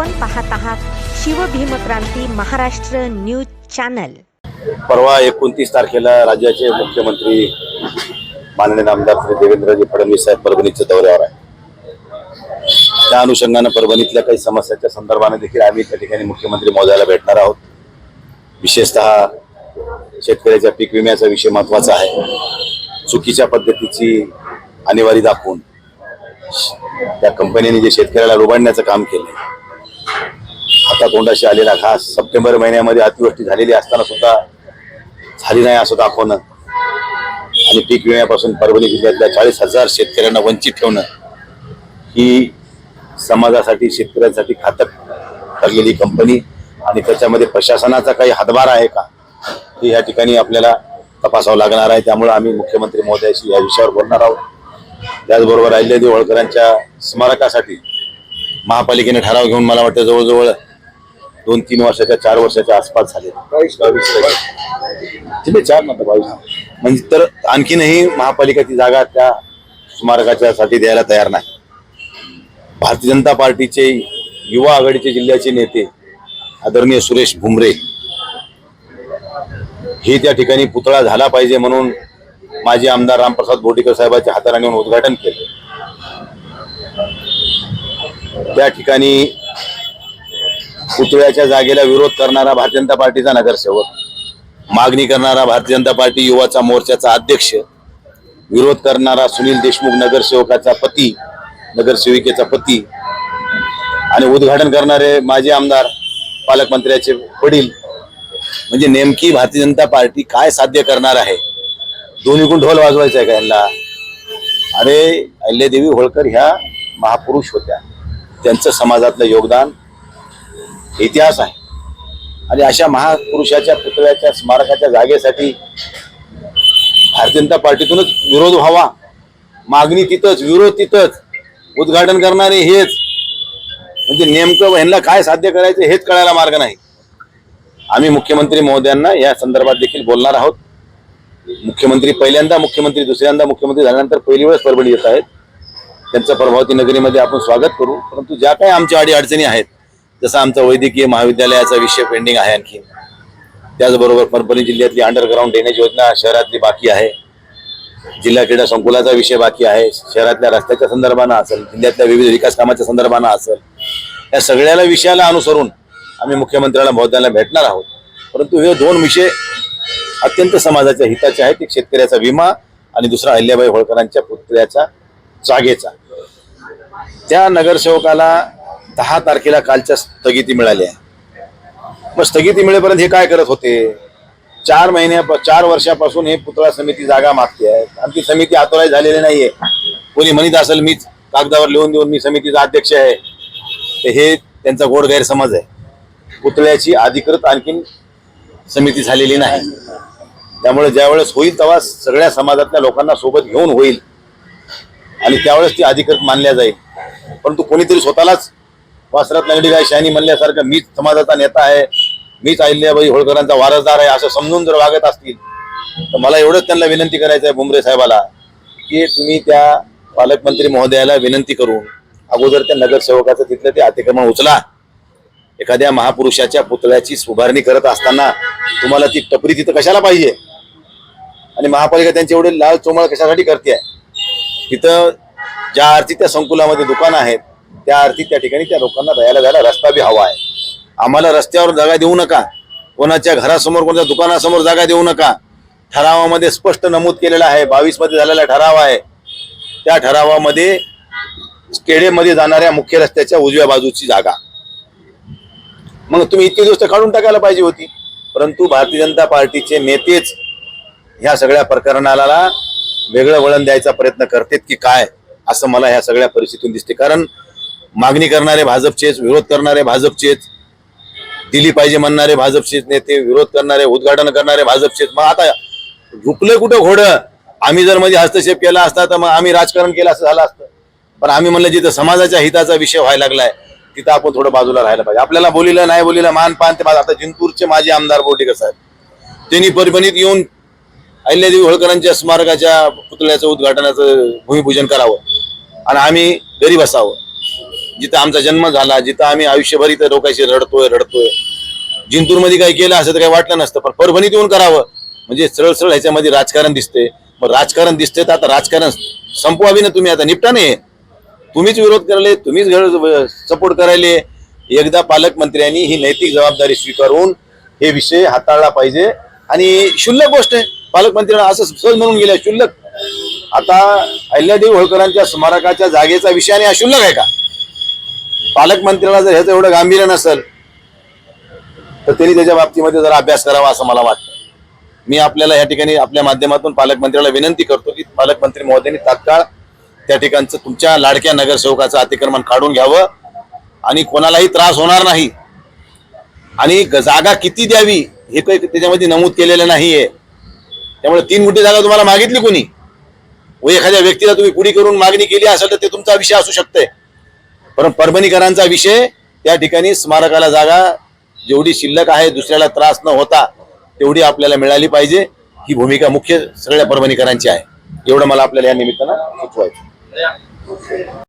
आपण पाहत आहात शिवभीमक्रांती महाराष्ट्र न्यूज चॅनल. परवा एकोणतीस तारखेला राज्याचे मुख्यमंत्री माननीय आमदार श्री देवेंद्रजी फडणवीस साहेब परभणीच्या दौऱ्यावर आहे त्या अनुषंगानं परभणीतल्या काही समस्याच्या संदर्भाने देखील आम्ही त्या ठिकाणी मुख्यमंत्री महोदयाला भेटणार आहोत. विशेषतः शेतकऱ्याच्या पीक विम्याचा विषय महत्त्वाचा आहे. चुकीच्या पद्धतीची अनिवार्य दाखवून त्या कंपनीने जे शेतकऱ्याला लुबाडण्याचं काम केलं आता तोंडाशी आलेला घास सप्टेंबर महिन्यामध्ये अतिवृष्टी झालेली असताना सुद्धा झाली नाही असं दाखवणं. आणि पीक विम्यापासून परभणी जिल्ह्यातल्या चाळीस हजार शेतकऱ्यांना वंचित ठेवणं ही समाजासाठी शेतकऱ्यांसाठी घातक ठरलेली कंपनी आणि त्याच्यामध्ये प्रशासनाचा काही हातभार आहे का हे या ठिकाणी आपल्याला तपासावं लागणार आहे. त्यामुळे आम्ही मुख्यमंत्री महोदयाशी या विषयावर बोलणार आहोत. त्याचबरोबर अहिल्यादेवी होळकरांच्या स्मारकासाठी महापालिकेने ठराव घेऊन मला वाटतं जवळजवळ दोन तीन वर्षाच्या चार वर्षाच्या आसपास झाले. तिथे चार नंतर बावीस. म्हणजे तर आणखीनही महापालिका ती जागा त्या स्मारकाच्या साठी द्यायला तयार नाही. भारतीय जनता पार्टीचे युवा आघाडीचे जिल्ह्याचे नेते आदरणीय सुरेश भुमरे हे त्या ठिकाणी पुतळा झाला पाहिजे म्हणून माजी आमदार रामप्रसाद बोटीकर साहेबांच्या हाताने नेऊन उद्घाटन केलं. त्या ठिकाणी पुतळ्याच्या जागेला विरोध करणारा भारतीय जनता पार्टीचा नगरसेवक मागणी करणारा भारतीय जनता पार्टी युवाचा मोर्चाचा अध्यक्ष विरोध करणारा सुनील देशमुख नगरसेवकाचा पती नगरसेविकेचा पती आणि उद्घाटन करणारे माजी आमदार पालकमंत्र्याचे वडील म्हणजे नेमकी भारतीय जनता पार्टी काय साध्य करणार आहे? दोन्हीकडून ढोल वाजवायचा आहे का यांना? अरे अहिल्यादेवी होळकर ह्या महापुरुष होत्या. त्यांचं समाजातलं योगदान इतिहास आहे. आणि अशा महापुरुषाच्या पुतळ्याच्या स्मारकाच्या जागेसाठी भारतीय जनता पार्टीतूनच विरोध व्हावा. मागणी तिथंच विरोध तिथंच. उद्घाटन करणारे हेच. म्हणजे नेमकं ह्यांना काय साध्य करायचं हेच कळायला मार्ग नाही. आम्ही मुख्यमंत्री महोदयांना या संदर्भात देखील बोलणार आहोत. मुख्यमंत्री पहिल्यांदा मुख्यमंत्री दुसऱ्यांदा मुख्यमंत्री झाल्यानंतर पहिली वेळेस परभणी येत आहेत. त्यांचं प्रभावती नगरीमध्ये आपण स्वागत करू. परंतु ज्या काही आमच्या अडी अडचणी आहेत जसं आमचं वैद्यकीय महाविद्यालयाचा विषय पेंडिंग आहे आणखी. त्याचबरोबर परभणी जिल्ह्यातली अंडरग्राऊंड ड्रेनेज योजना शहरातली बाकी आहे. जिल्हा क्रीडा संकुलाचा विषय बाकी आहे. शहरातल्या रस्त्याच्या संदर्भानं असेल जिल्ह्यातल्या विविध विकास कामाच्या संदर्भानं असेल या सगळ्याला विषयाला अनुसरून आम्ही मुख्यमंत्र्याला महोदयाला भेटणार आहोत. परंतु हे दोन विषय अत्यंत समाजाच्या हिताचे आहेत. एक शेतकऱ्याचा विमा आणि दुसरा अहिल्याबाई होळकरांच्या पुतळ्याचा जागेचा. त्या नगरसेवकाला दहा तारखेला कालच्या स्थगिती मिळाली आहे. मग स्थगिती मिळेपर्यंत हे काय करत होते? चार महिन्या चार वर्षापासून हे पुतळा समिती जागा मागते आहे. आमची समिती आतोराय झालेली नाहीये. कोणी म्हणत असेल मीच कागदावर लिहून देऊन मी समितीचा अध्यक्ष आहे. तर हे त्यांचा गोड गैरसमज आहे. पुतळ्याची अधिकृत आणखीन समिती झालेली नाही. त्यामुळे ज्यावेळेस होईल तेव्हा सगळ्या समाजातल्या लोकांना सोबत घेऊन होईल. आणि त्यावेळेस ती अधिकृत मानल्या जाईल. परंतु कोणीतरी स्वतःलाच वासरात नगडी गाय शहाणी म्हणल्यासारखं मीच समाजाचा नेता आहे. मीच अहिल्याबाई होळकरांचा वारसदार आहे असं समजून जर वागत असतील तर मला एवढंच त्यांना विनंती करायचं आहे बुमरे साहेबाला की तुम्ही त्या पालकमंत्री महोदयाला विनंती करून अगोदर त्या नगरसेवकाचं तिथलं ते अतिक्रमण उचला. एखाद्या महापुरुषाच्या पुतळ्याची सुभारणी करत असताना तुम्हाला ती टपरी तिथं कशाला पाहिजे? आणि महापालिका त्यांचे एवढे लाल चोमळ कशासाठी करते? तिथं ज्या आरती त्या संकुलामध्ये दुकानं आहेत त्या अर्थी त्या ठिकाणी त्या लोकांना राहायला जायला रस्ता बी हवा आहे. आम्हाला रस्त्यावर जागा देऊ नका. कोणाच्या घरासमोर कोणाच्या दुकानासमोर जागा देऊ नका. ठरावामध्ये स्पष्ट नमूद केलेला आहे. बावीसमध्ये झालेला ठराव आहे. त्या ठरावामध्ये केडेमध्ये जाणाऱ्या मुख्य रस्त्याच्या उजव्या बाजूची जागा. मग तुम्ही इतके दिवस काढून टाकायला पाहिजे होती. परंतु भारतीय जनता पार्टीचे नेतेच ह्या सगळ्या प्रकरणाला वेगळं वळण द्यायचा प्रयत्न करतेत की काय असं मला ह्या सगळ्या परिस्थितीतून दिसते. कारण मागणी करणारे भाजपचेच विरोध करणारे भाजपचेच दिली पाहिजे म्हणणारे भाजपचेच नेते विरोध करणारे उद्घाटन करणारे भाजपचेच. मग आता झुकले कुठं घोडं? आम्ही जर मध्ये हस्तक्षेप केला असता तर मग आम्ही राजकारण केलं असं झालं असतं. पण आम्ही म्हणलं जिथं समाजाच्या हिताचा विषय व्हायला लागलाय तिथं आपण थोडं बाजूला राहायला पाहिजे. आपल्याला बोलिलं नाही बोलिलं मान पान ते आता जिंतूरचे माजी आमदार बोटीकर साहेब त्यांनी परभणीत येऊन अहिल्यादेवी होळकरांच्या स्मारकाच्या पुतळ्याचं उद्घाटनाचं भूमिपूजन करावं. आणि आम्ही घरी बसावं. जिथं आमचा जन्म झाला जिथं आम्ही आयुष्यभर इथं लोकांशी रडतोय रडतोय. जिंतूरमध्ये काही केलं असं तर काही वाटलं नसतं पण परभणीत येऊन करावं. म्हणजे सरळ सरळ ह्याच्यामध्ये राजकारण दिसते मग राजकारण दिसते तर आता राजकारण संपवावी ना तुम्ही आता? निपटा नाही तुम्हीच विरोध करायले तुम्हीच सपोर्ट करायले. एकदा पालकमंत्र्यांनी ही नैतिक जबाबदारी स्वीकारून हे विषय हाताळला पाहिजे. आणि क्षुल्लक गोष्ट आहे. पालकमंत्र्यांना असं सहज म्हणून गेलं शुल्लक. आता अहिल्यादेवी होळकरांच्या स्मारकाच्या जागेचा विषय आणि हा शुल्लक आहे का? पालकमंत्र्याला जर ह्याचं एवढं गांभीर्य नसेल तर त्यांनी त्याच्या बाबतीमध्ये जरा अभ्यास करावा असं मला वाटतं. मी आपल्याला या ठिकाणी आपल्या माध्यमातून पालकमंत्र्याला विनंती करतो की पालकमंत्री महोदयांनी तात्काळ त्या ठिकाणचं तुमच्या लाडक्या नगरसेवकाचं अतिक्रमण काढून घ्यावं आणि कोणालाही त्रास होणार नाही. आणि जागा किती द्यावी हे काही त्याच्यामध्ये नमूद केलेलं नाहीये. त्यामुळे तीन गुंठी जागा तुम्हाला मागितली कोणी? व एखाद्या व्यक्तीला तुम्ही पुढी करून मागणी केली असेल तर ते तुमचा विषय असू शकते परंतु परभणीकरांचा विषय त्या ठिकाणी स्मारकाला जागा जेवढी शिल्लक आहे दुसऱ्याला त्रास न होता तेवढी आपल्याला मिळाली पाहिजे. ही भूमिका मुख्य सगळ्या परभणीकरांची आहे. एवढं मला आपल्याला या निमित्तानं सुचवायचं